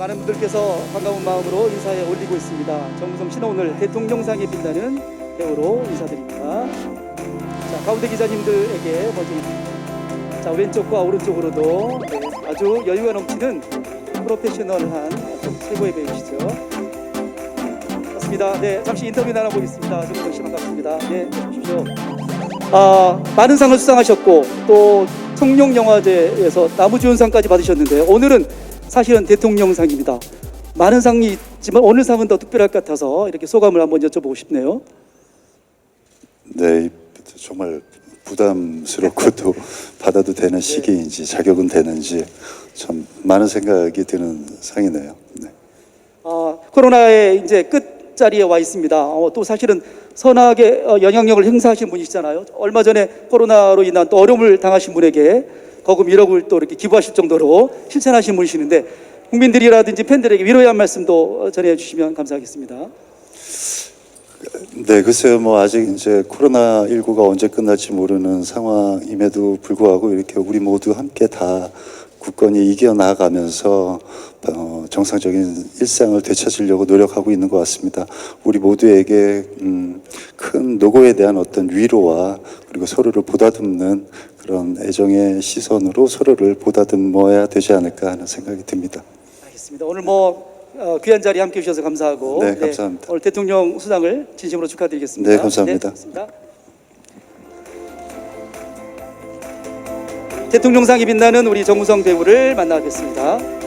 많은 분들께서 반가운 마음으로 인사에 올리고 있습니다. 정무성 씨는 오늘 대통령상에 빛나는 배우로 인사드립니다. 자, 가운데 기자님들에게 먼저 자, 왼쪽과 오른쪽으로도 네, 아주 여유가 넘치는 프로페셔널한 최고의 배우시죠. 맞습니다. 네, 잠시 인터뷰 나눠보겠습니다. 정무성 씨 반갑습니다. 네, 오십시오. 아, 많은 상을 수상하셨고 또 청룡영화제에서 나무주연상까지 받으셨는데 오늘은 사실은 대통령상입니다. 많은 상이 있지만 오늘 상은 더 특별할 것 같아서 이렇게 소감을 한번 여쭤보고 싶네요. 네, 정말 부담스럽고 또 받아도 되는 시기인지 자격은 되는지 참 많은 생각이 드는 상이네요. 네. 아, 코로나의 이제 끝자리에 와 있습니다. 어, 또 사실은 선하게 어, 영향력을 행사하신 분이시잖아요. 얼마 전에 코로나로 인한 또 어려움을 당하신 분에게 거금 1억을 또 이렇게 기부하실 정도로 실천하신 분이시는데 국민들이라든지 팬들에게 위로의 한 말씀도 어, 전해 주시면 감사하겠습니다. 네, 글쎄요, 뭐 아직 이제 코로나 19가 언제 끝날지 모르는 상황임에도 불구하고 이렇게 우리 모두 함께 다 굳건히 이겨 나가면서 어, 정상적인 일상을 되찾으려고 노력하고 있는 것 같습니다. 우리 모두에게 음, 큰 노고에 대한 어떤 위로와 그리고 서로를 보다듬는 그런 애정의 시선으로 서로를 보다듬어야 되지 않을까 하는 생각이 듭니다. 알겠습니다. 오늘 뭐 어, 귀한 자리 함께 해주셔서 감사하고 네, 감사합니다. 오늘 대통령 수상을 진심으로 축하드리겠습니다. 네, 감사합니다. 고맙습니다. 대통령상이 빛나는 우리 정우성 배우를 만나뵙겠습니다.